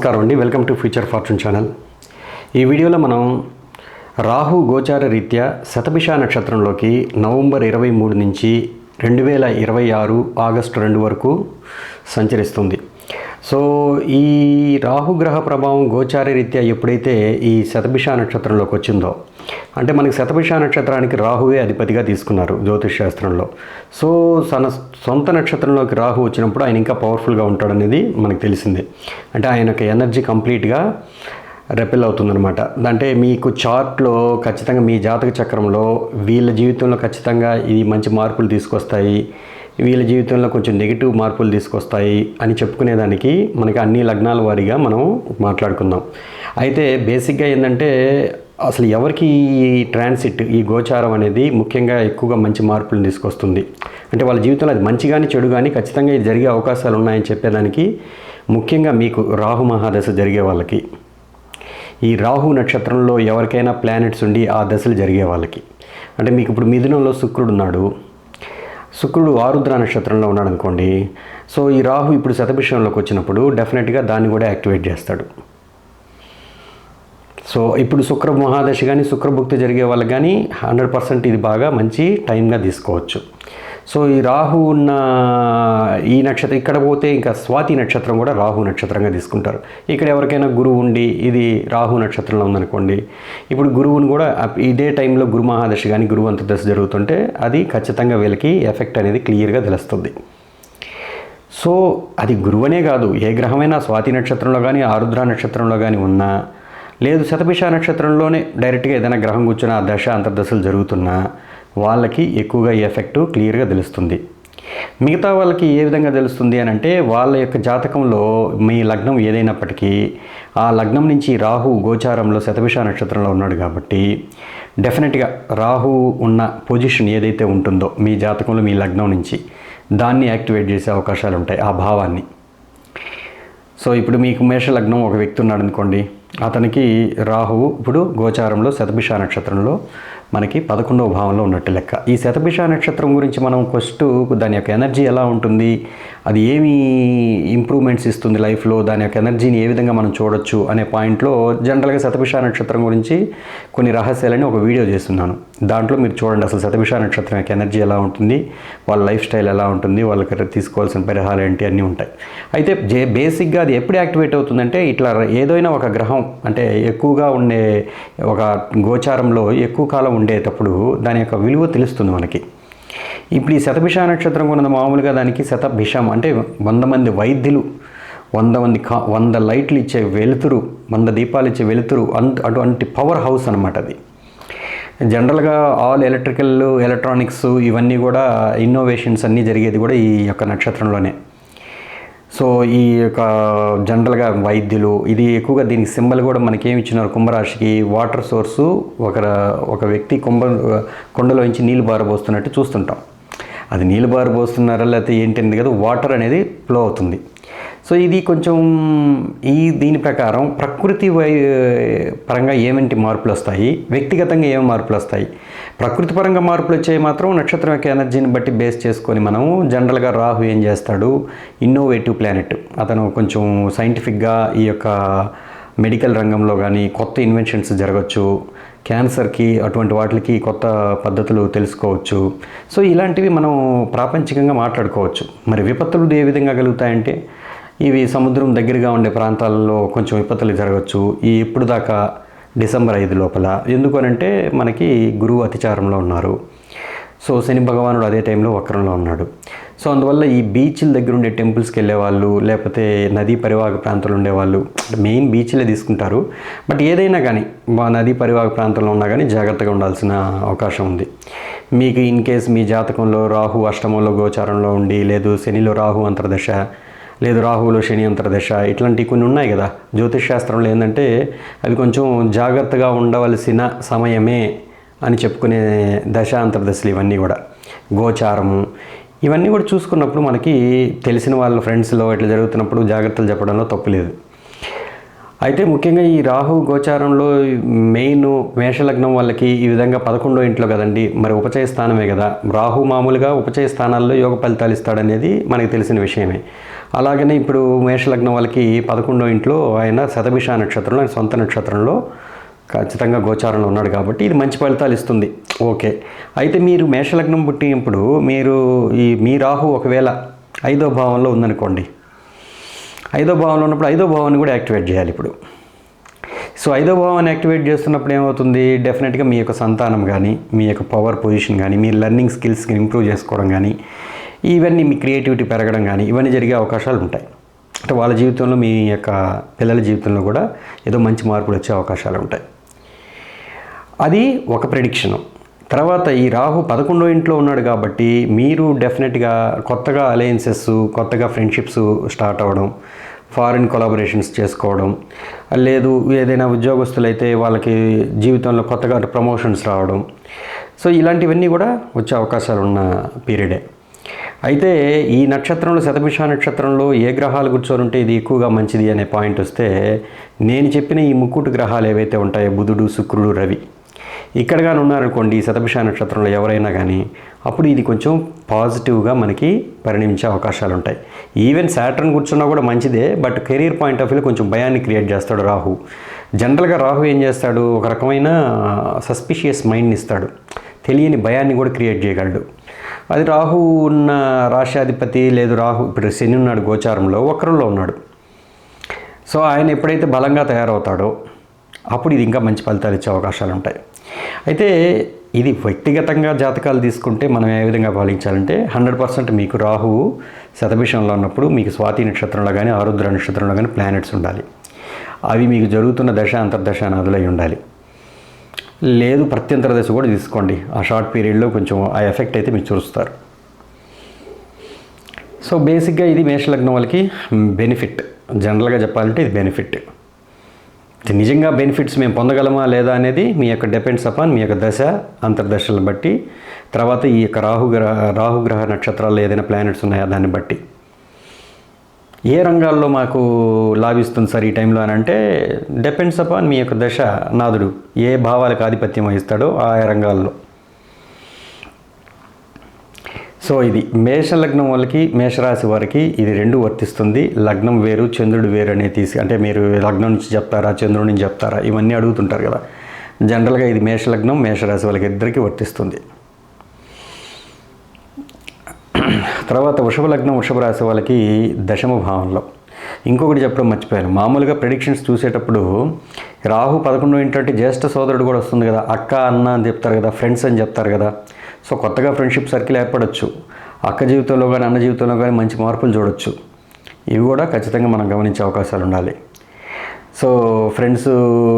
నమస్కారం అండి. Welcome to future fortune channel ఈ వీడియోలో మనం రాహు గోచార రీత్యా శతభిష నక్షత్రంలోకి నవంబర్ ఇరవై మూడు నుంచి రెండు వేల ఇరవై ఆరు ఆగస్టు రెండు వరకు సంచరిస్తుంది. సో ఈ రాహుగ్రహ ప్రభావం గోచార రీత్యా ఎప్పుడైతే ఈ శతభిష నక్షత్రంలోకి వచ్చిందో అంటే మనకి శతభిష నక్షత్రానికి రాహువే అధిపతిగా తీసుకున్నారు జ్యోతిష్ శాస్త్రంలో. సో తన సొంత నక్షత్రంలోకి రాహు వచ్చినప్పుడు ఆయన ఇంకా పవర్ఫుల్గా ఉంటాడనేది మనకు తెలిసిందే. అంటే ఆయనకు ఎనర్జీ కంప్లీట్గా రెపెల్ అవుతుందన్నమాట. అంటే మీకు చార్ట్లో ఖచ్చితంగా మీ జాతక చక్రంలో వీళ్ళ జీవితంలో ఖచ్చితంగా ఇది మంచి మార్పులు తీసుకొస్తాయి వీళ్ళ జీవితంలో కొంచెం నెగిటివ్ మార్పులు తీసుకొస్తాయి అని చెప్పుకునేదానికి మనకి అన్ని లగ్నాల వారీగా మనం మాట్లాడుకుందాం. అయితే బేసిక్గా ఏంటంటే అసలు ఎవరికి ఈ ట్రాన్సిట్ ఈ గోచారం అనేది ముఖ్యంగా ఎక్కువగా మంచి మార్పులు తీసుకొస్తుంది? అంటే వాళ్ళ జీవితంలో అది మంచి కానీ చెడు కానీ ఖచ్చితంగా ఇది జరిగే అవకాశాలు ఉన్నాయని చెప్పేదానికి ముఖ్యంగా మీకు రాహు మహాదశ జరిగే వాళ్ళకి ఈ రాహు నక్షత్రంలో ఎవరికైనా ప్లానెట్స్ ఉండి ఆ దశలు జరిగే వాళ్ళకి. అంటే మీకు ఇప్పుడు మిథునంలో శుక్రుడు ఉన్నాడు. శుక్రుడు ఆరుద్ర నక్షత్రంలో ఉన్నాడు అనుకోండి సో ఈ రాహు ఇప్పుడు శతభిషంలోకి వచ్చినప్పుడు డెఫినెట్గా దాన్ని కూడా యాక్టివేట్ చేస్తాడు. సో ఇప్పుడు శుక్ర మహాదశ కానీ శుక్రభుక్తి జరిగే వాళ్ళకి కానీ హండ్రెడ్ పర్సెంట్ ఇది బాగా మంచి టైంగా తీసుకోవచ్చు. సో ఈ రాహు ఉన్న ఈ నక్షత్రం ఇక్కడ పోతే ఇంకా స్వాతి నక్షత్రం కూడా రాహు నక్షత్రంగా తీసుకుంటారు. ఇక్కడ ఎవరికైనా గురువు ఉండి ఇది రాహు నక్షత్రంలో ఉందనుకోండి ఇప్పుడు గురువుని కూడా ఇదే టైంలో గురు మహాదశ కానీ గురువు అంతర్దశ జరుగుతుంటే అది ఖచ్చితంగా వీళ్ళకి ఎఫెక్ట్ అనేది క్లియర్గా తెలుస్తుంది. సో అది గురువనే కాదు ఏ గ్రహమైనా స్వాతి నక్షత్రంలో కానీ ఆరుద్ర నక్షత్రంలో కానీ ఉన్నా లేదు శతభిష నక్షత్రంలోనే డైరెక్ట్గా ఏదైనా గ్రహం కూర్చున్న ఆ దశ అంతర్దశలు జరుగుతున్నా వాళ్ళకి ఎక్కువగా ఈ ఎఫెక్ట్ క్లియర్గా తెలుస్తుంది. మిగతా వాళ్ళకి ఏ విధంగా తెలుస్తుంది అని అంటే వాళ్ళ యొక్క జాతకంలో మీ లగ్నం ఏదైనప్పటికీ ఆ లగ్నం నుంచి రాహు గోచారంలో శతభిష నక్షత్రంలో ఉన్నాడు కాబట్టి డెఫినెట్గా రాహు ఉన్న పొజిషన్ ఏదైతే ఉంటుందో మీ జాతకంలో మీ లగ్నం నుంచి దాన్ని యాక్టివేట్ చేసే అవకాశాలు ఉంటాయి ఆ భావాన్ని. సో ఇప్పుడు మీకు మేష లగ్నం ఒక వ్యక్తి ఉన్నాడు అనుకోండి అతనికి రాహువు ఇప్పుడు గోచారంలో శతభిష నక్షత్రంలో మనకి పదకొండవ భావంలో ఉన్నట్టు లెక్క. ఈ శతభిష నక్షత్రం గురించి మనం ఫస్ట్ దాని యొక్క ఎనర్జీ ఎలా ఉంటుంది? అది ఏమి ఇంప్రూవ్మెంట్స్ ఇస్తుంది లైఫ్లో? దాని యొక్క ఎనర్జీని ఏ విధంగా మనం చూడొచ్చు? అనే పాయింట్లో జనరల్గా శతభిష నక్షత్రం గురించి కొన్ని రహస్యాలని ఒక వీడియో చేస్తున్నాను. దాంట్లో మీరు చూడండి అసలు శతభిష నక్షత్రం యొక్క ఎనర్జీ ఎలా ఉంటుంది వాళ్ళ లైఫ్ స్టైల్ ఎలా ఉంటుంది వాళ్ళకి తీసుకోవాల్సిన పరిహారాలు ఏంటి అన్నీ ఉంటాయి. అయితే జే బేసిక్గా అది ఎప్పుడు యాక్టివేట్ అవుతుందంటే ఇట్లా ఏదైనా ఒక గ్రహం అంటే ఎక్కువగా ఉండే ఒక గోచారంలో ఎక్కువ కాలం ఉండేటప్పుడు దాని యొక్క విలువ తెలుస్తుంది మనకి. ఇప్పుడు ఈ శతభిష నక్షత్రం ఉన్నది మామూలుగా దానికి శతభిషం అంటే వంద మంది వైద్యులు వంద మంది కా వంద లైట్లు ఇచ్చే వెలుతురు వంద దీపాలు ఇచ్చే వెలుతురు అంత అటువంటి పవర్ హౌస్ అనమాట అది. జనరల్గా ఆల్ ఎలక్ట్రికల్ ఎలక్ట్రానిక్స్ ఇవన్నీ కూడా ఇన్నోవేషన్స్ అన్నీ జరిగేది కూడా ఈ యొక్క నక్షత్రంలోనే. సో ఈ యొక్క జనరల్గా వైద్యులు ఇది ఎక్కువగా దీనికి సింబల్ కూడా మనకి ఏమి ఇచ్చినారు కుంభరాశికి వాటర్ సోర్సు ఒక ఒక వ్యక్తి కుంభ కొండలో నుంచి నీళ్ళు బారబోస్తున్నట్టు చూస్తుంటాం. అది నీళ్ళు బారబోస్తున్నారా లేకపోతే ఏంటి కదా వాటర్ అనేది ఫ్లో అవుతుంది. సో ఇది కొంచెం ఈ దీని ప్రకారం ప్రకృతి వై పరంగా ఏమిటి మార్పులు వస్తాయి? వ్యక్తిగతంగా ఏమి మార్పులు వస్తాయి? ప్రకృతి పరంగా మార్పులు వచ్చాయి మాత్రం నక్షత్రం యొక్క ఎనర్జీని బట్టి బేస్ చేసుకొని మనం జనరల్గా రాహు ఏం చేస్తాడు? ఇన్నోవేటివ్ ప్లానెట్ అతను కొంచెం సైంటిఫిక్గా ఈ యొక్క మెడికల్ రంగంలో కానీ కొత్త ఇన్వెన్షన్స్ జరగచ్చు. క్యాన్సర్కి అటువంటి వాటికి కొత్త పద్ధతులు తెలుసుకోవచ్చు. సో ఇలాంటివి మనం ప్రాపంచికంగా మాట్లాడుకోవచ్చు. మరి విపత్తులు ఏ విధంగా కలుగుతాయంటే ఇవి సముద్రం దగ్గరగా ఉండే ప్రాంతాల్లో కొంచెం విపత్తులు జరగచ్చు. ఈ ఇప్పుడు దాకా డిసెంబర్ ఐదు లోపల. ఎందుకనంటే మనకి గురువు అతిచారంలో ఉన్నారు. సో శని భగవానుడు అదే టైంలో వక్రంలో ఉన్నాడు. సో అందువల్ల ఈ బీచ్ల దగ్గర ఉండే టెంపుల్స్కి వెళ్ళేవాళ్ళు లేకపోతే నదీ పరివాహక ప్రాంతాలు ఉండేవాళ్ళు మెయిన్ బీచ్లే తీసుకుంటారు. బట్ ఏదైనా కానీ మా నదీ పరివాహక ప్రాంతంలో ఉన్నా కానీ జాగ్రత్తగా ఉండాల్సిన అవకాశం ఉంది. మీకు ఇన్ కేస్ మీ జాతకంలో రాహు అష్టమంలో గోచారంలో ఉండి లేదు శనిలో రాహు అంతర్దశ లేదు రాహువులు శని అంతర్దశ ఇట్లాంటివి కొన్ని ఉన్నాయి కదా. జ్యోతిష్ శాస్త్రంలో ఏంటంటే అవి కొంచెం జాగ్రత్తగా ఉండవలసిన సమయమే అని చెప్పుకునే దశ అంతర్దశలు ఇవన్నీ కూడా. గోచారము ఇవన్నీ కూడా చూసుకున్నప్పుడు మనకి తెలిసిన వాళ్ళ ఫ్రెండ్స్లో ఇట్లా జరుగుతున్నప్పుడు జాగ్రత్తలు చెప్పడంలో తప్పులేదు అయితే ముఖ్యంగా ఈ రాహు గోచారంలో మెయిన్ మేషలగ్నం వాళ్ళకి ఈ విధంగా పదకొండో ఇంట్లో కదండి మరి ఉపచయ స్థానమే కదా. రాహు మామూలుగా ఉపచయ స్థానాల్లో యోగ ఫలితాలు ఇస్తాడనేది మనకి తెలిసిన విషయమే. అలాగనే ఇప్పుడు మేషలగ్నం వాళ్ళకి పదకొండో ఇంట్లో ఆయన శతభిష నక్షత్రంలో ఆయన సొంత నక్షత్రంలో ఖచ్చితంగా గోచారంలో ఉన్నాడు కాబట్టి ఇది మంచి ఫలితాలు ఇస్తుంది. ఓకే. అయితే మీరు మేషలగ్నం పుట్టినప్పుడు మీరు ఈ మీ రాహు ఒకవేళ ఐదో భావంలో ఉందనుకోండి. ఐదో భావంలో ఉన్నప్పుడు ఐదో భావాన్ని కూడా యాక్టివేట్ చేయాలి ఇప్పుడు. సో ఐదో భావాన్ని యాక్టివేట్ చేస్తున్నప్పుడు ఏమవుతుంది? డెఫినెట్గా మీ యొక్క సంతానం కానీ మీ యొక్క పవర్ పొజిషన్ కానీ మీ లెర్నింగ్ స్కిల్స్ ఇంప్రూవ్ చేసుకోవడం కానీ ఇవన్నీ మీ క్రియేటివిటీ పెరగడం కానీ ఇవన్నీ జరిగే అవకాశాలు ఉంటాయి. అంటే వాళ్ళ జీవితంలో మీ యొక్క పిల్లల జీవితంలో కూడా ఏదో మంచి మార్పులు వచ్చే అవకాశాలు ఉంటాయి. అది ఒక ప్రెడిక్షను తర్వాత ఈ రాహు పదకొండో ఇంట్లో ఉన్నాడు కాబట్టి మీరు డెఫినెట్గా కొత్తగా అలయన్సెస్ కొత్తగా ఫ్రెండ్షిప్స్ స్టార్ట్ అవ్వడం ఫారిన్ కొలాబరేషన్స్ చేసుకోవడం లేదు ఏదైనా ఉద్యోగస్తులైతే వాళ్ళకి జీవితంలో కొత్తగా ప్రమోషన్స్ రావడం. సో ఇలాంటివన్నీ కూడా వచ్చే అవకాశాలు ఉన్న పీరియడే అయితే ఈ నక్షత్రంలో శతభిష నక్షత్రంలో ఏ గ్రహాలు కూర్చొని ఉంటే ఇది ఎక్కువగా మంచిది అనే పాయింట్ వస్తే నేను చెప్పిన ఈ ముక్కుటు గ్రహాలు ఏవైతే ఉంటాయో బుధుడు శుక్రుడు రవి. ఇక్కడగానే ఉన్నారనుకోండి ఈ శతభిష నక్షత్రంలో ఎవరైనా కానీ అప్పుడు ఇది కొంచెం పాజిటివ్గా మనకి పరిణమించే అవకాశాలు ఉంటాయి. ఈవెన్ సాటర్న్ కూర్చున్నా కూడా మంచిదే but career point of view కొంచెం భయాన్ని క్రియేట్ చేస్తాడు రాహు. జనరల్గా రాహు ఏం చేస్తాడు? ఒక రకమైన సస్పిషియస్ మైండ్ని ఇస్తాడు. తెలియని భయాన్ని కూడా క్రియేట్ చేయగలడు. అది రాహు ఉన్న రాశాధిపతి లేదు రాహు ఇప్పుడు శని ఉన్నాడు గోచారంలో వక్రంలో ఉన్నాడు. సో ఆయన ఎప్పుడైతే బలంగా తయారవుతాడో అప్పుడు ఇది ఇంకా మంచి ఫలితాలు ఇచ్చే అవకాశాలు ఉంటాయి. అయితే ఇది వ్యక్తిగతంగా జాతకాలు తీసుకుంటే మనం ఏ విధంగా పాలించాలంటే హండ్రెడ్ పర్సెంట్ మీకు రాహువు శతభిషంలో ఉన్నప్పుడు మీకు స్వాతి నక్షత్రంలో కానీ ఆరుద్ర నక్షత్రంలో కానీ ప్లానెట్స్ ఉండాలి. అవి మీకు జరుగుతున్న దశ అంతర్దశ నదులై ఉండాలి. లేదు ప్రత్యంతర దశ కూడా తీసుకోండి. ఆ షార్ట్ పీరియడ్లో కొంచెం ఆ ఎఫెక్ట్ అయితే మీరు చూస్తారు. సో బేసిక్గా ఇది మేషలగ్నం వాళ్ళకి బెనిఫిట్. జనరల్గా చెప్పాలంటే ఇది బెనిఫిట్. ఇది నిజంగా బెనిఫిట్స్ మేము పొందగలమా లేదా అనేది మీ యొక్క డిపెండ్స్ అపాన్ మీ యొక్క దశ అంతర్దశలను బట్టి తర్వాత ఈ యొక్క రాహుగ్రహ రాహుగ్రహ నక్షత్రాల్లో ఏదైనా ప్లానెట్స్ ఉన్నాయా దాన్ని బట్టి. ఏ రంగాల్లో మాకు లాభిస్తుంది సార్ ఈ టైంలో అని అంటే డిపెండ్స్ అపాన్ మీ యొక్క దశ నాదుడు ఏ భావాలకు ఆధిపత్యం వహిస్తాడో ఆ రంగాల్లో. సో ఇది మేష లగ్నం వాళ్ళకి మేషరాశి వారికి ఇది రెండు వర్తిస్తుంది. లగ్నం వేరు చంద్రుడు వేరు అనేది తీసి అంటే మీరు లగ్నం నుంచి చెప్తారా చంద్రుడి నుంచి చెప్తారా ఇవన్నీ అడుగుతుంటారు కదా. జనరల్గా ఇది మేష లగ్నం మేషరాశి వాళ్ళకి ఇద్దరికి వర్తిస్తుంది. తర్వాత వృషభ లగ్నం వృషభ రాశి వాళ్ళకి దశమ భావంలో. ఇంకొకటి చెప్పడం మర్చిపోయాను. మామూలుగా ప్రెడిక్షన్స్ చూసేటప్పుడు రాహు పదకొండు ఏంటంటే జ్యేష్ఠ సోదరుడు కూడా వస్తుంది కదా. అక్క అన్న అని చెప్తారు కదా ఫ్రెండ్స్ అని చెప్తారు కదా. సో కొత్తగా ఫ్రెండ్షిప్ సర్కిల్ ఏర్పడవచ్చు అక్క జీవితంలో కానీ అన్న జీవితంలో కానీ మంచి మార్పులు చూడొచ్చు. ఇవి కూడా ఖచ్చితంగా మనం గమనించే అవకాశాలు ఉండాలి. సో ఫ్రెండ్స్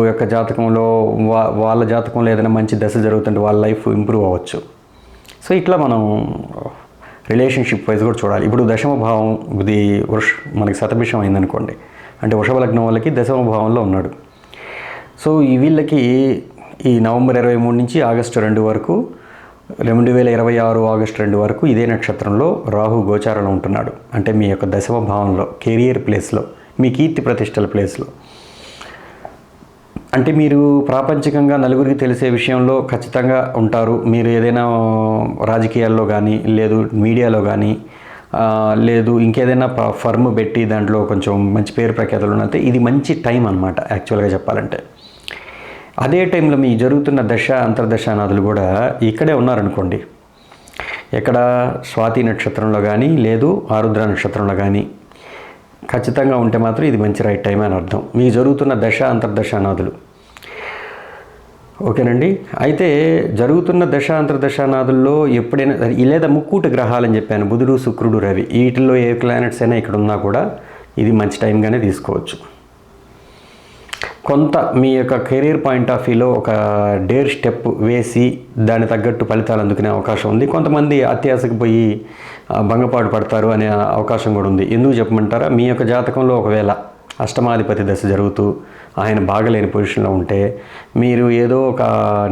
యొక్క జాతకంలో వా వాళ్ళ జాతకంలో ఏదైనా మంచి దశ జరుగుతుంటే వాళ్ళ లైఫ్ ఇంప్రూవ్ అవ్వచ్చు. సో ఇట్లా మనం రిలేషన్షిప్ వైజ్ కూడా చూడాలి. ఇప్పుడు దశమ భావం ఇది వృష మనకి శతభిషం అయిందనుకోండి. అంటే వృషభ లగ్నం వాళ్ళకి దశమ భావంలో ఉన్నాడు. సో ఈ వీళ్ళకి ఈ నవంబర్ ఇరవై మూడు నుంచి ఆగస్టు రెండు వరకు రెండు వేల ఇరవై ఆరు ఆగస్టు రెండు వరకు ఇదే నక్షత్రంలో రాహు గోచారంలో ఉంటున్నాడు. అంటే మీ యొక్క దశమ భావంలో కెరియర్ ప్లేస్లో మీ కీర్తి ప్రతిష్టల ప్లేస్లో అంటే మీరు ప్రాపంచికంగా నలుగురికి తెలిసే విషయంలో ఖచ్చితంగా ఉంటారు. మీరు ఏదైనా రాజకీయాల్లో కానీ లేదు మీడియాలో కానీ లేదు ఇంకేదైనా ఫర్మ్ పెట్టి దాంట్లో కొంచెం మంచి పేరు ప్రఖ్యాతలు ఉన్నంతే ఇది మంచి టైం అనమాట యాక్చువల్గా చెప్పాలంటే. అదే టైంలో మీ జరుగుతున్న దశ అంతర్దశ నాదులు కూడా ఇక్కడే ఉన్నారనుకోండి. ఎక్కడ స్వాతి నక్షత్రంలో కానీ లేదు ఆరుద్ర నక్షత్రంలో కానీ ఖచ్చితంగా ఉంటే మాత్రం ఇది మంచి రైట్ టైం అని అర్థం. మీకు జరుగుతున్న దశ అంతర్దశ నాదులు ఓకేనండి? అయితే జరుగుతున్న దశ అంతర్దశ నాదుల్లో ఎప్పుడైనా లేదా ముక్కూట గ్రహాలు అని చెప్పాను. బుధుడు శుక్రుడు రవి. వీటిల్లో ఏ ప్లానెట్స్ అయినా ఇక్కడ ఉన్నా కూడా ఇది మంచి టైంగానే తీసుకోవచ్చు. కొంత మీ యొక్క కెరీర్ పాయింట్ ఆఫ్ వ్యూలో ఒక డేర్ స్టెప్ వేసి దాని తగ్గట్టు ఫలితాలు అందుకునే అవకాశం ఉంది. కొంతమంది అత్యాశకు పోయి భంగపాటు పడతారు అనే అవకాశం కూడా ఉంది. ఎందుకు చెప్పమంటారా? మీ యొక్క జాతకంలో ఒకవేళ అష్టమాధిపతి దశ జరుగుతూ ఆయన బాగలేని పొజిషన్లో ఉంటే మీరు ఏదో ఒక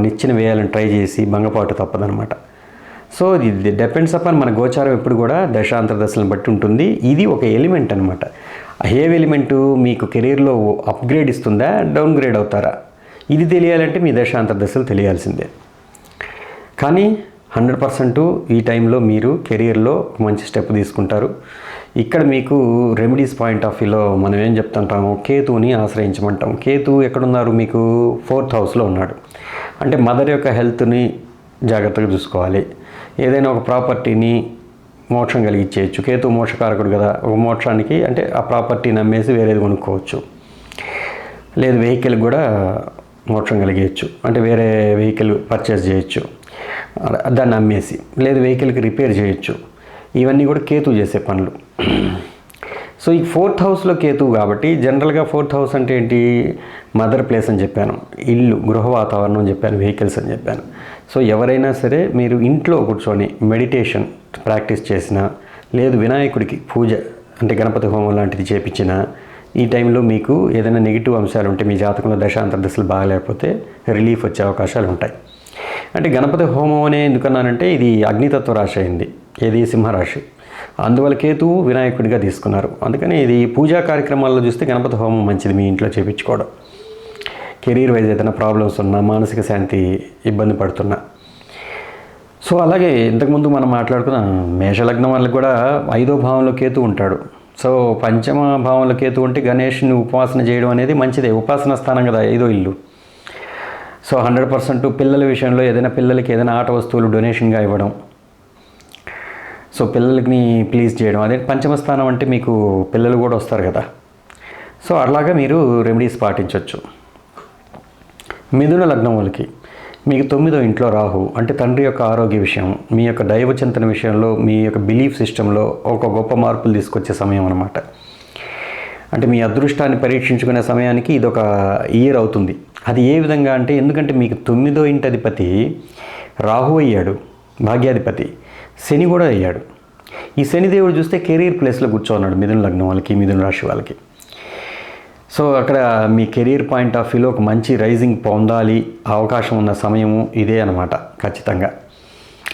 నిచ్చెన వేయాలని ట్రై చేసి భంగపాటు తప్పదనమాట సో ఇది డిపెండ్స్ అపాన్ మన గోచారం ఎప్పుడు కూడా దశాంతర దశలను బట్టి ఉంటుంది. ఇది ఒక ఎలిమెంట్ అనమాట హేవ్ ఎలిమెంటు మీకు కెరీర్లో అప్గ్రేడ్ ఇస్తుందా? డౌన్ గ్రేడ్ అవుతారా? ఇది తెలియాలంటే మీ దశాంతర దశలు తెలియాల్సిందే. కానీ హండ్రెడ్ పర్సెంట్ ఈ టైంలో మీరు కెరియర్లో మంచి స్టెప్ తీసుకుంటారు. ఇక్కడ మీకు రెమెడీస్ పాయింట్ ఆఫ్ వ్యూలో మనం ఏం చెప్తుంటాము కేతుని ఆశ్రయించమంటాం. కేతు ఎక్కడున్నారు? మీకు ఫోర్త్ హౌస్లో ఉన్నాడు. అంటే మదర్ యొక్క హెల్త్ని జాగ్రత్తగా చూసుకోవాలి. ఏదైనా ఒక ప్రాపర్టీని మోక్షం కలిగించేయచ్చు కేతు మోక్షకారకుడు కదా. ఒక మోక్షానికి అంటే ఆ ప్రాపర్టీని అమ్మేసి వేరేది కొనుక్కోవచ్చు. లేదు వెహికల్ కూడా మోక్షం కలిగేయచ్చు. అంటే వేరే వెహికల్ పర్చేస్ చేయొచ్చు. దాన్ని అమ్మేసి లేదు వెహికల్కి రిపేర్ చేయొచ్చు. ఇవన్నీ కూడా కేతు చేసే పనులు. సో ఈ ఫోర్త్ హౌస్లో కేతు కాబట్టి జనరల్గా ఫోర్త్ హౌస్ అంటే ఏంటి? మదర్ ప్లేస్ అని చెప్పాను. ఇల్లు గృహ వాతావరణం అని చెప్పాను వెహికల్స్ అని చెప్పాను. సో ఎవరైనా సరే మీరు ఇంట్లో కూర్చొని మెడిటేషన్ ప్రాక్టీస్ చేసినా లేదు వినాయకుడికి పూజ అంటే గణపతి హోమం లాంటిది చేపించినా ఈ టైంలో మీకు ఏదైనా నెగిటివ్ అంశాలు ఉంటే మీ జాతకంలో దశాంతర దశలు బాగాలేకపోతే రిలీఫ్ వచ్చే అవకాశాలు ఉంటాయి. అంటే గణపతి హోమం అనే ఎందుకన్నానంటే ఇది అగ్నితత్వ రాశి అయింది ఏది సింహరాశి. అందువల్ల కేతువు వినాయకుడిగా తీసుకున్నారు. అందుకని ఇది పూజా కార్యక్రమాల్లో చూస్తే గణపతి హోమం మంచిది మీ ఇంట్లో చేపించుకోవడం. కెరీర్ వైజ్ ఏదైనా ప్రాబ్లమ్స్ ఉన్నా మానసిక శాంతి ఇబ్బంది పడుతున్నా. సో అలాగే ఇంతకుముందు మనం మాట్లాడుకున్న మేషలగ్నం వాళ్ళకి కూడా ఐదో భావంలో కేతు ఉంటాడు. సో పంచమ భావంలో కేతు ఉంటే గణేష్ని ఉపాసన చేయడం అనేది మంచిదే. ఉపాసన స్థానం కదా ఐదో ఇల్లు. సో హండ్రెడ్ పర్సెంట్ పిల్లల విషయంలో ఏదైనా పిల్లలకి ఏదైనా ఆట వస్తువులు డొనేషన్గా ఇవ్వడం. సో పిల్లలకి ప్లీజ్ చేయడం. అదే పంచమ స్థానం అంటే మీకు పిల్లలు కూడా వస్తారు కదా. సో అలాగా మీరు రెమెడీస్ పాటించవచ్చు మిథున లగ్నం వాళ్ళకి మీకు తొమ్మిదో ఇంట్లో రాహు అంటే తండ్రి యొక్క ఆరోగ్య విషయం మీ యొక్క దైవ చింతన విషయంలో మీ యొక్క బిలీఫ్ సిస్టంలో ఒక గొప్ప మార్పులు తీసుకొచ్చే సమయం అనమాట అంటే మీ అదృష్టాన్ని పరీక్షించుకునే సమయానికి ఇది ఒక ఇయర్ అవుతుంది. అది ఏ విధంగా అంటే ఎందుకంటే మీకు తొమ్మిదో ఇంటి అధిపతి రాహు అయ్యాడు భాగ్యాధిపతి. శని కూడా అయ్యాడు. ఈ శనిదేవుడు చూస్తే కెరీర్ ప్లేస్లో కూర్చోన్నాడు మిథున లగ్నం వాళ్ళకి మిథున రాశి వాళ్ళకి. సో అక్కడ మీ కెరీర్ పాయింట్ ఆఫ్ వ్యూలో ఒక మంచి రైజింగ్ పొందాలి అవకాశం ఉన్న సమయము ఇదే అనమాట ఖచ్చితంగా.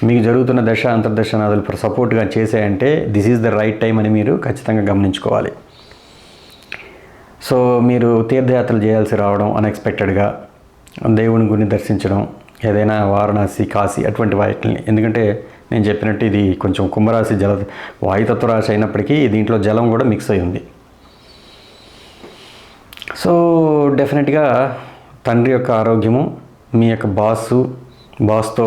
మీకు జరుగుతున్న దశ అంతర్దర్శనాదులు సపోర్ట్గా చేసాయంటే this is the right time అని మీరు ఖచ్చితంగా గమనించుకోవాలి. సో మీరు తీర్థయాత్రలు చేయాల్సి రావడం అన్ఎక్స్పెక్టెడ్గా దేవుని గురిని దర్శించడం ఏదైనా వారణాసి కాశీ అటువంటి వాటిని. ఎందుకంటే నేను చెప్పినట్టు ఇది కొంచెం కుంభరాశి జల వాయుతత్వ రాశి అయినప్పటికీ దీంట్లో జలం కూడా మిక్స్ అయి ఉంది. సో డెఫినెట్గా తండ్రి యొక్క ఆరోగ్యము మీ యొక్క బాసు బాస్తో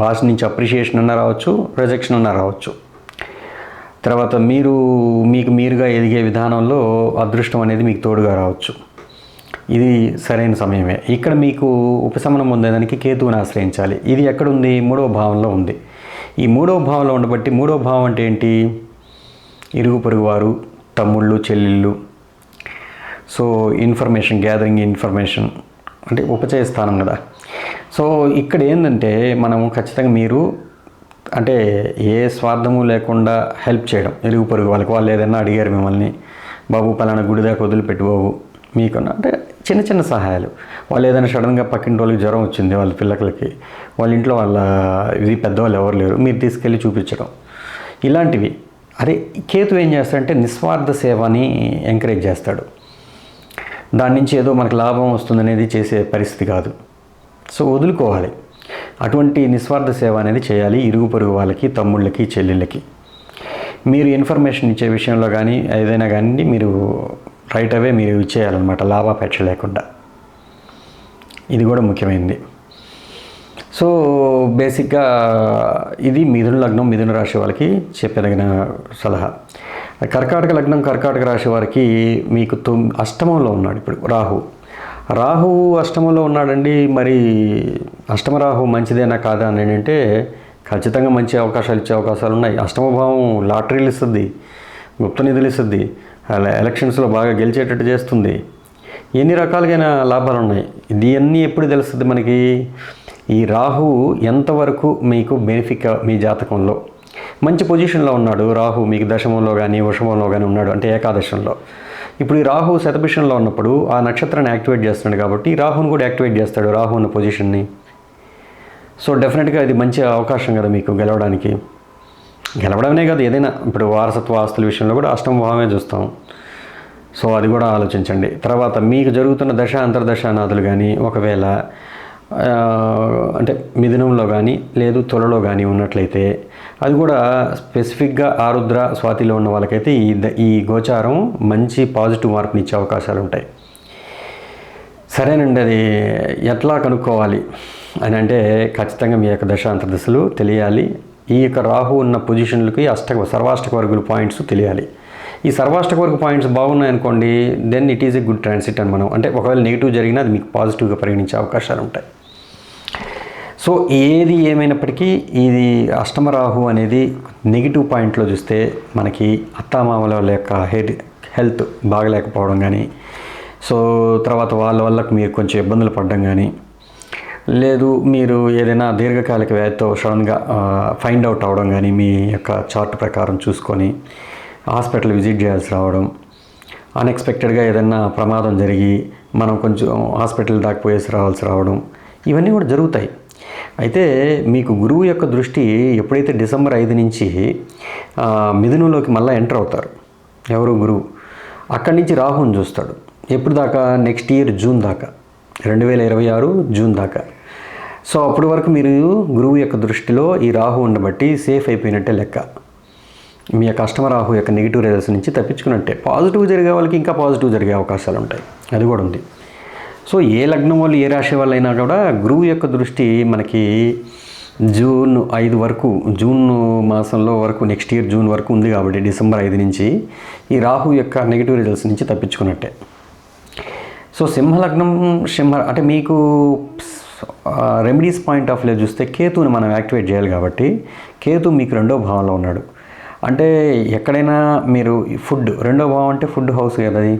బాస్ నుంచి అప్రిషియేషన్ అన్న రావచ్చు రిజెక్షన్ అన్న రావచ్చు. తర్వాత మీరు మీకు మీరుగా ఎదిగే విధానంలో అదృష్టం అనేది మీకు తోడుగా రావచ్చు. ఇది సరైన సమయమే. ఇక్కడ మీకు ఉపశమనం పొందేదానికి కేతువుని ఆశ్రయించాలి. ఇది ఎక్కడుంది? మూడవ భావంలో ఉంది. ఈ మూడవ భావంలో ఉండబట్టి మూడవ భావం అంటే ఏంటి? ఇరుగు పొరుగు వారు తమ్ముళ్ళు చెల్లెళ్ళు. సో ఇన్ఫర్మేషన్ గ్యాదరింగ్ ఇన్ఫర్మేషన్ అంటే ఉపచయ స్థానం కదా. సో ఇక్కడ ఏంటంటే మనము ఖచ్చితంగా మీరు అంటే ఏ స్వార్థము లేకుండా హెల్ప్ చేయడం ఇరుగు పొరుగు వాళ్ళకి. వాళ్ళు ఏదైనా అడిగారు మిమ్మల్ని బాబు పలానా గుడి దాకా వదిలిపెట్టి బాబు మీకు అంటే చిన్న చిన్న సహాయాలు. వాళ్ళు ఏదైనా సడన్గా పక్కింటి వాళ్ళకి జ్వరం వచ్చింది వాళ్ళ పిల్లలకి వాళ్ళ ఇంట్లో వాళ్ళ ఇది పెద్దవాళ్ళు ఎవరు లేరు మీరు తీసుకెళ్ళి చూపించడం. ఇలాంటివి. అరే కేతు ఏం చేస్తాడంటే నిస్వార్థ సేవని ఎంకరేజ్ చేస్తాడు. దాని నుంచి ఏదో మనకు లాభం వస్తుందనేది చేసే పరిస్థితి కాదు. సో వదులుకోవాలి. అటువంటి నిస్వార్థ సేవ అనేది చేయాలి ఇరుగు పొరుగు వాళ్ళకి తమ్ముళ్ళకి చెల్లెళ్ళకి. మీరు ఇన్ఫర్మేషన్ ఇచ్చే విషయంలో కానీ ఏదైనా కానీ మీరు రైట్ అవే మీరు ఇచ్చేయాలన్నమాట లాభాపేక్ష లేకుండా. ఇది కూడా ముఖ్యమైనది సో బేసిక్గా ఇది మిథున లగ్నం మిథున రాశి వాళ్ళకి చెప్పదగిన సలహా. కర్కాటక లగ్నం కర్కాటక రాశి వారికి మీకు తొమ్ అష్టమంలో ఉన్నాడు ఇప్పుడు రాహు. రాహు అష్టమంలో ఉన్నాడండి. మరి అష్టమ రాహువు మంచిదేనా కాదా అని అంటే ఖచ్చితంగా మంచి అవకాశాలు ఇచ్చే అవకాశాలు ఉన్నాయి. అష్టమ భావం లాటరీలు ఇస్తుంది గుప్త నిధులు ఇస్తుంది అలా ఎలక్షన్స్లో బాగా గెలిచేటట్టు చేస్తుంది. ఎన్ని రకాలుగైన లాభాలు ఉన్నాయి. ఇది అన్నీ ఎప్పుడు తెలుస్తుంది మనకి? ఈ రాహు ఎంతవరకు మీకు బెనిఫిట్ మీ జాతకంలో? మంచి పొజిషన్లో ఉన్నాడు రాహు. మీకు దశమంలో కానీ వృషమంలో కానీ ఉన్నాడు. అంటే ఏకాదశంలో. ఇప్పుడు ఈ రాహు శతభిషంలో ఉన్నప్పుడు ఆ నక్షత్రాన్ని యాక్టివేట్ చేస్తున్నాడు కాబట్టి రాహుని కూడా యాక్టివేట్ చేస్తాడు రాహు ఉన్న పొజిషన్ని. సో డెఫినెట్గా ఇది మంచి అవకాశం కదా మీకు గెలవడానికి. గెలవడమే కాదు ఏదైనా ఇప్పుడు వారసత్వ ఆస్తుల విషయంలో కూడా అష్టమ భావమే చూస్తాం. సో అది కూడా ఆలోచించండి. తర్వాత మీకు జరుగుతున్న దశ అంతర్దశానాథులు కానీ ఒకవేళ అంటే మిథునంలో కానీ లేదు తొలలో కానీ ఉన్నట్లయితే అది కూడా స్పెసిఫిక్గా ఆరుద్ర స్వాతిలో ఉన్న వాళ్ళకైతే ఈ ద- ఈ గోచారం మంచి పాజిటివ్ మార్పుని ఇచ్చే అవకాశాలు ఉంటాయి. సరేనండి అది ఎట్లా కనుక్కోవాలి అని అంటే ఖచ్చితంగా మీ యొక్క దశాంతర్దశలు తెలియాలి. ఈ యొక్క రాహు ఉన్న పొజిషన్లకి అష్ట సర్వాష్టక వర్గుల పాయింట్స్ తెలియాలి. ఈ సర్వాష్టక వర్గ పాయింట్స్ బాగున్నాయి అనుకోండి then it is a good transit అని మనం అంటే ఒకవేళ నెగిటివ్ జరిగినా అది మీకు పాజిటివ్గా పరిగణించే అవకాశాలు ఉంటాయి. సో ఏది ఏమైనప్పటికీ ఇది అష్టమరాహు అనేది నెగిటివ్ పాయింట్లో చూస్తే మనకి అత్తామామల వాళ్ళ యొక్క హెడ్ హెల్త్ బాగలేకపోవడం కానీ సో తర్వాత వాళ్ళ వల్ల మీరు కొంచెం ఇబ్బందులు పడడం కానీ లేదు మీరు ఏదైనా దీర్ఘకాలిక వ్యాధితో సడన్గా ఫైండ్ అవుట్ అవ్వడం కానీ మీ యొక్క చార్ట్ ప్రకారం చూసుకొని హాస్పిటల్ విజిట్ చేయాల్సి రావడం అన్ఎక్స్పెక్టెడ్గా ఏదైనా ప్రమాదం జరిగి మనం కొంచెం హాస్పిటల్ దాకా పోయేసి రావాల్సి రావడం ఇవన్నీ కూడా జరుగుతాయి. అయితే మీకు గురువు యొక్క దృష్టి ఎప్పుడైతే డిసెంబర్ ఐదు నుంచి మిథునంలోకి మళ్ళీ ఎంటర్ అవుతారు? ఎవరు గురువు? అక్కడి నుంచి రాహుని చూస్తాడు. ఎప్పుడు దాకా? నెక్స్ట్ ఇయర్ జూన్ దాకా. రెండు వేల ఇరవై ఆరు జూన్ దాకా. సో అప్పటి వరకు మీరు గురువు యొక్క దృష్టిలో ఈ రాహు ఉండబట్టి సేఫ్ అయిపోయినట్టే లెక్క. మీ యొక్క కస్టమర్ రాహు యొక్క నెగిటివ్ రిజల్ట్స్ నుంచి తప్పించుకున్నట్టే. పాజిటివ్ జరిగే వాళ్ళకి ఇంకా పాజిటివ్ జరిగే అవకాశాలు ఉంటాయి. అది కూడా ఉంది. సో ఏ లగ్నం వాళ్ళు ఏ రాశి వాళ్ళు అయినా కూడా గురువు యొక్క దృష్టి మనకి జూన్ ఐదు వరకు జూన్ మాసంలో వరకు నెక్స్ట్ ఇయర్ జూన్ వరకు ఉంది కాబట్టి డిసెంబర్ ఐదు నుంచి ఈ రాహు యొక్క నెగిటివ్ రిజల్ట్స్ నుంచి తప్పించుకున్నట్టే. సో సింహలగ్నం సింహ అంటే మీకు రెమెడీస్ పాయింట్ ఆఫ్ వ్యూ చూస్తే కేతుని మనం యాక్టివేట్ చేయాలి కాబట్టి కేతు మీకు రెండో భావంలో ఉన్నాడు. అంటే ఎక్కడైనా మీరు ఫుడ్ రెండో భావం అంటే ఫుడ్ హౌస్ కదా అది?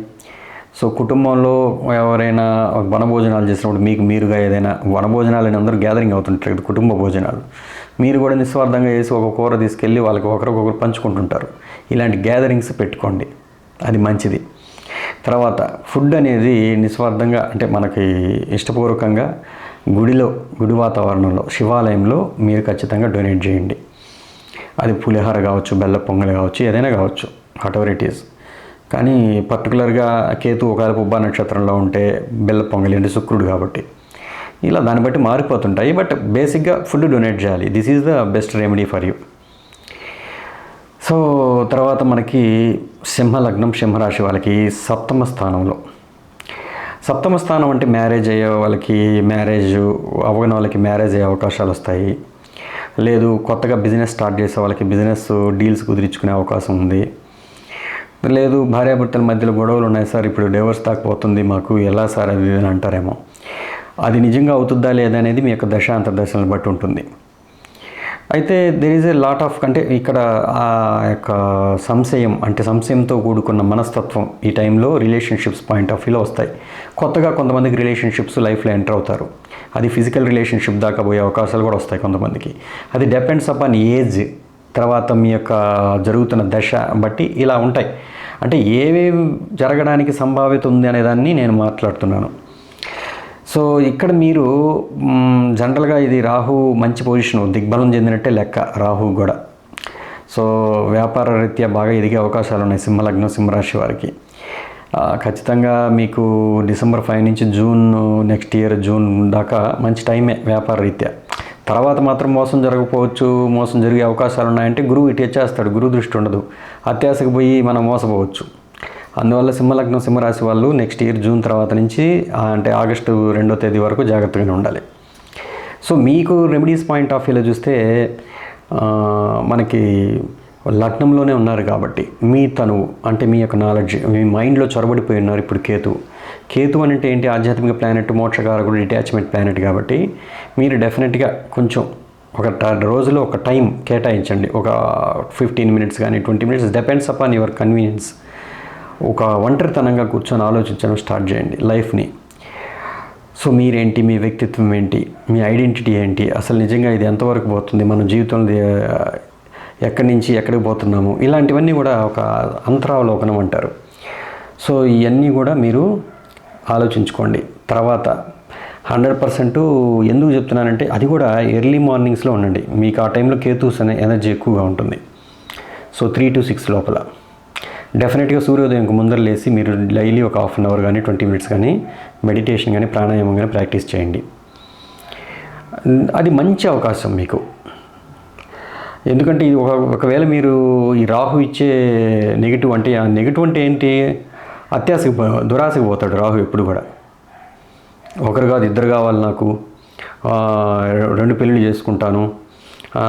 సో కుటుంబంలో ఎవరైనా వనభోజనాలు చేసినప్పుడు మీకు మీరుగా ఏదైనా వనభోజనాలు అని అందరూ గ్యాదరింగ్ అవుతుంటారు. కుటుంబ భోజనాలు. మీరు కూడా నిస్వార్థంగా వేసి ఒక కూర తీసుకెళ్ళి వాళ్ళకి ఒకరికొకరు పంచుకుంటుంటారు. ఇలాంటి గ్యాదరింగ్స్ పెట్టుకోండి. అది మంచిది. తర్వాత ఫుడ్ అనేది నిస్వార్థంగా అంటే మనకి ఇష్టపూర్వకంగా గుడిలో గుడి వాతావరణంలో శివాలయంలో మీరు ఖచ్చితంగా డొనేట్ చేయండి. అది పులిహార కావచ్చు బెల్ల పొంగల్ కావచ్చు ఏదైనా కావచ్చు వాట్ ఎవర్ ఇట్ ఈస్ కానీ పర్టికులర్గా కేతు ఒకవేళ పుబ్బా నక్షత్రంలో ఉంటే బెల్ల పొంగలి అంటే శుక్రుడు కాబట్టి ఇలా దాన్ని బట్టి మారిపోతుంటాయి. బట్ బేసిక్గా ఫుడ్ డొనేట్ చేయాలి. This is the best remedy for you. So తర్వాత మనకి సింహలగ్నం సింహరాశి వాళ్ళకి సప్తమ స్థానంలో. సప్తమ స్థానం అంటే మ్యారేజ్ అయ్యే వాళ్ళకి మ్యారేజ్ అవ్వని వాళ్ళకి మ్యారేజ్ అయ్యే అవకాశాలు వస్తాయి. లేదు కొత్తగా బిజినెస్ స్టార్ట్ చేసే వాళ్ళకి బిజినెస్ డీల్స్ కుదిరించుకునే అవకాశం ఉంది. లేదు భార్యాభర్తల మధ్యలో గొడవలు ఉన్నాయి సార్ ఇప్పుడు డైవర్స్ దాకా పోతుంది మాకు ఎలా సార్ అది అని అంటారేమో. అది నిజంగా అవుతుందా లేదా అనేది మీ యొక్క దశ అంతర్దశలను బట్టి ఉంటుంది. అయితే there is a lot of అంటే ఇక్కడ ఆ యొక్క సంశయం అంటే సంశయంతో కూడుకున్న మనస్తత్వం ఈ టైంలో రిలేషన్షిప్స్ పాయింట్ ఆఫ్ వ్యూలో వస్తాయి. కొత్తగా కొంతమందికి రిలేషన్షిప్స్ లైఫ్లో ఎంటర్ అవుతారు. అది ఫిజికల్ రిలేషన్షిప్ దాకా పోయే అవకాశాలు కూడా వస్తాయి కొంతమందికి. అది డిపెండ్స్ అపాన్ ఏజ్ తర్వాత మీ యొక్క జరుగుతున్న దశ బట్టి ఇలా ఉంటాయి. అంటే ఏవేవి జరగడానికి సంభావ్యత ఉంది అనేదాన్ని నేను మాట్లాడుతున్నాను. సో ఇక్కడ మీరు జనరల్గా ఇది రాహు మంచి పొజిషన్ దిగ్బలం చెందినట్టే లెక్క రాహు కూడా సో వ్యాపార రీత్యా బాగా ఎదిగే అవకాశాలు ఉన్నాయి సింహలగ్నం సింహరాశి వారికి. ఖచ్చితంగా మీకు డిసెంబర్ ఫైవ్ నుంచి జూన్ నెక్స్ట్ ఇయర్ జూన్ దాకా మంచి టైమే వ్యాపార రీత్యా. తర్వాత మాత్రం మోసం జరగకపోవచ్చు మోసం జరిగే అవకాశాలు ఉన్నాయంటే గురువు ఇటు ఇచ్చేస్తాడు గురువు దృష్టి ఉండదు. అత్యాశకు పోయి మనం మోసపోవచ్చు. అందువల్ల సింహలగ్నం సింహరాశి వాళ్ళు నెక్స్ట్ ఇయర్ జూన్ తర్వాత నుంచి అంటే ఆగస్టు రెండో తేదీ వరకు జాగ్రత్తగానే ఉండాలి. సో మీకు రెమెడీస్ పాయింట్ ఆఫ్ వ్యూలో చూస్తే మనకి లగ్నంలోనే ఉన్నారు కాబట్టి మీ తనువు అంటే మీ యొక్క నాలెడ్జ్ మీ మైండ్లో చొరబడిపోయి ఉన్నారు ఇప్పుడు కేతు కేతు అని అంటే ఏంటి? ఆధ్యాత్మిక ప్లానెట్ మోక్షకారకుడు డిటాచ్మెంట్ ప్లానెట్ కాబట్టి మీరు డెఫినెట్గా కొంచెం ఒక ట- రోజులో ఒక టైం కేటాయించండి. ఒక ఫిఫ్టీన్ మినిట్స్ కానీ twenty minutes depends upon your convenience ఒక ఒంటరితనంగా కూర్చొని ఆలోచించడం స్టార్ట్ చేయండి లైఫ్ని. సో మీరేంటి? మీ వ్యక్తిత్వం ఏంటి? మీ ఐడెంటిటీ ఏంటి? అసలు నిజంగా ఇది ఎంతవరకు పోతుంది? మన జీవితంలో ఎక్కడి నుంచి ఎక్కడికి పోతున్నాము? ఇలాంటివన్నీ కూడా ఒక అంతరావలోకనం అంటారు. సో ఇవన్నీ కూడా మీరు ఆలోచించుకోండి. తర్వాత హండ్రెడ్ పర్సెంట్ ఎందుకు చెప్తున్నానంటే అది కూడా ఎర్లీ మార్నింగ్స్లో ఉండండి. మీకు ఆ టైంలో కేతూస్ అనే ఎనర్జీ ఎక్కువగా ఉంటుంది. సో త్రీ టు సిక్స్ లోపల. డెఫినెట్గా సూర్యోదయంకు ముందర లేసి మీరు డైలీ ఒక హాఫ్ అన్ అవర్ కానీ ట్వంటీ మినిట్స్ కానీ మెడిటేషన్ కానీ ప్రాణాయామం కానీ ప్రాక్టీస్ చేయండి. అది మంచి అవకాశం మీకు. ఎందుకంటే ఇది ఒక ఒకవేళ మీరు ఈ రాహు ఇచ్చే నెగిటివ్ అంటే ఆ నెగిటివ్ అంటే ఏంటి? అత్యాశకు దురాశకు పోతాడు రాహు ఎప్పుడు కూడా. ఒకరు కాదు ఇద్దరు కావాలి నాకు. రెండు పెళ్ళిళ్ళు చేసుకుంటాను.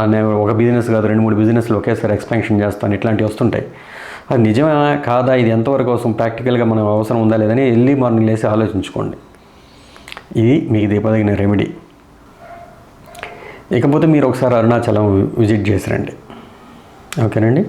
నేను ఒక బిజినెస్ కాదు రెండు మూడు బిజినెస్లు ఒకేసారి ఎక్స్పాన్షన్ చేస్తాను. ఇట్లాంటివి వస్తుంటాయి. అది నిజమా కాదా? ఇది ఎంతవరకు అవసరం ప్రాక్టికల్గా మనం అవసరం ఉందా లేదని ఎర్లీ మార్నింగ్ లేసి ఆలోచించుకోండి. ఇది మీకు దీపదగిన రెమెడీ. ఇకపోతే మీరు ఒకసారి అరుణాచలం విజిట్ చేసి రండి. ఓకేనండి?